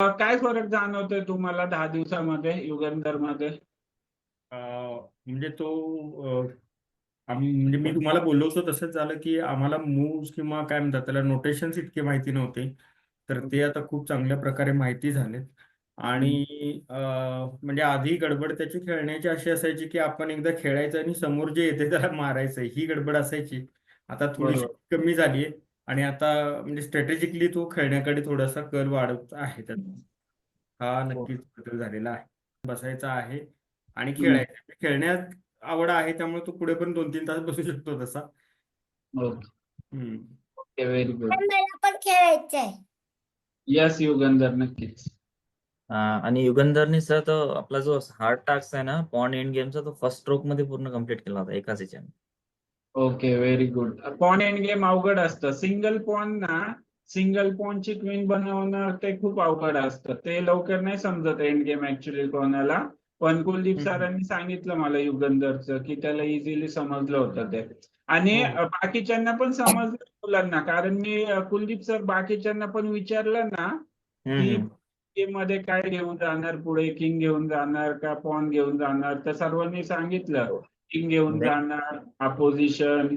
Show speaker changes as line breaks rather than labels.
काय फरक जाणवतोय तुम्हाला दहा दिवसामध्ये
युगंधरमध्ये म्हणजे तो आम्ही म्हणजे मी तुम्हाला बोललो होतो तसंच झालं की आम्हाला मूव्स किंवा काय म्हणतात त्याला नोटेशन्स इतके माहिती नव्हते. तर ते आता खूप चांगल्या प्रकारे माहिती झालेत. आणि म्हणजे आधी गडबड त्याची खेळण्याची अशी असायची की आपण एकदा खेळायचं आणि समोर जे येते त्याला मारायचं ही गडबड असायची. आता थोडीशी. कमी झाली आहे आणि आता म्हणजे स्ट्रॅटेजिकली तो खेळण्याकडे थोडासा कल वाढत आहे त्याचा हा नक्कीच बदल झालेला आहे. बसायचा आहे आणि खेळायचं खेळण्यात आवड आहे त्यामुळे तो पुढे पण दोन तीन तास बसू शकतो तसा. हम्म.
ओके व्हेरी गुड
पण मला पण खेळायचं आहे.
यस युगंधर नक्कीच.
हा, आणि युगंधरनी सर तो आपला जो हार्ड टास्क आहे ना पॉन एंड गेमचा तो फर्स्ट स्ट्रोकमध्ये पूर्ण कंप्लीट केला होता एकाच ह्याच्याने.
Okay very good pawn end game अवघड असतं. सिंगल पॉन ना सिंगल पॉनची क्वीन बनवणं ते खूप अवघड असतं. ते लवकर नाही समजत एंड गेम ऍक्च्युली कोणाला. पण कुलदीप. सरांनी सांगितलं मला युगंधरचं की त्याला इझिली समजलं होतं ते. आणि
हो.
बाकीच्यांना पण समजलं मुलांना. कारण मी कुलदीप सर बाकीच्यांना पण विचारलं ना की. गेममध्ये काय घेऊन जाणार पुढे किंग घेऊन जाणार का पॉन घेऊन जाणार तर सर्वांनी सांगितलं. किंग घेऊन
नाही.
जाणार अपोजिशन